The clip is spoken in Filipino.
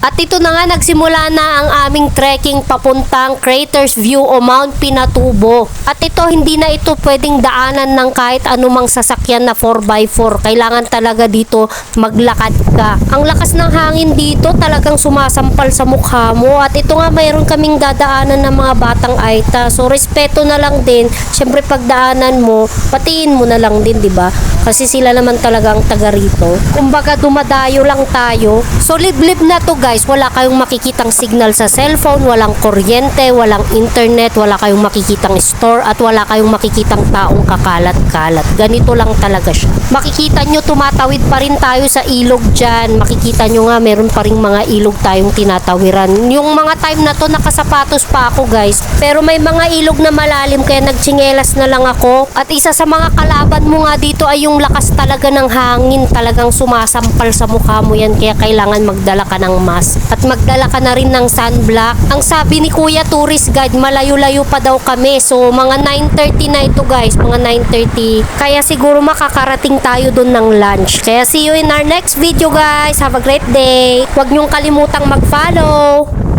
At ito na nga nagsimula na ang aming trekking papuntang Craters View o Mount Pinatubo. At ito hindi na ito pwedeng daanan ng kahit anumang sasakyan na 4x4. Kailangan talaga dito maglakad ka. Ang lakas ng hangin dito talagang sumasampal sa mukha mo. At ito nga mayroon kaming dadaanan ng mga batang Aita. So respeto na lang din. Siyempre pagdaanan mo, patiin mo na lang din, di ba? Kasi sila naman talagang taga rito. Kumbaga dumadayo lang tayo. So liblib na to guys. Wala kayong makikitang signal sa cellphone, walang kuryente, walang internet, wala kayong makikitang store at wala kayong makikitang taong kakalat-kalat. Ganito lang talaga siya. Makikita nyo tumatawid pa rin tayo sa ilog dyan. Makikita nyo nga meron pa rin mga ilog tayong tinatawiran. Yung mga time na to nakasapatos pa ako guys. Pero may mga ilog na malalim kaya nagtsingelas na lang ako. At isa sa mga kalaban mo nga dito ay yung lakas talaga ng hangin. Talagang sumasampal sa mukha mo yan kaya kailangan magdala ka ng mask. At magdala ka na rin ng sunblock. Ang sabi ni Kuya Tourist Guide, malayo-layo pa daw kami. So mga 9.30 na ito guys, mga 9.30. Kaya siguro makakarating tayo dun ng lunch. Kaya see you in our next video guys. Have a great day. Huwag niyong kalimutang mag-follow.